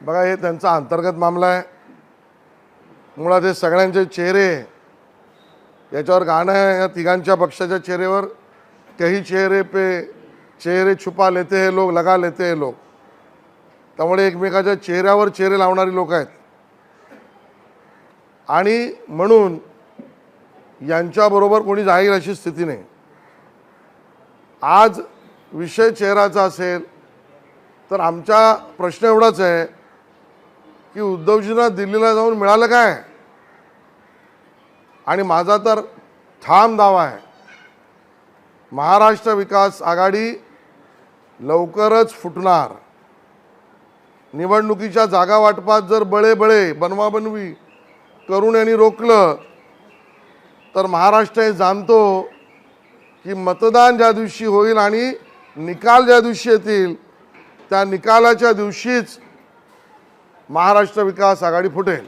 बघा हे त्यांचा अंतर्गत मामला आहे. मुळात हे सगळ्यांचे चेहरे याच्यावर गाणं आहे या तिघांच्या पक्षाच्या चेहऱ्यावर कही चेहरे पे चेहरे छुपा लेते हे लोक लगा लेते हे लोक. त्यामुळे एकमेकाच्या चेहऱ्यावर चेहरे लावणारी लोक आहेत. आणि म्हणून यांच्याबरोबर कोणी जाईल अशी स्थिती नाही. आज विषय चेहराचा असेल तर आमचा प्रश्न एवढाच आहे की उद्धवजींना दिल्लीला जाऊन मिळालं काय? आणि माझा तर ठाम दावा आहे. महाराष्ट्र विकास आघाडी लवकरच फुटणार. निवडणुकीच्या जागा वाटपात जर बळे बळे बनवाबनवी करून यांनी रोखलं तर महाराष्ट्र हे जाणतो की मतदान ज्या दिवशी होईल आणि निकाल ज्या दिवशी येतील त्या निकालाच्या दिवशीच महाराष्ट्र विकास आघाडी फुटेल.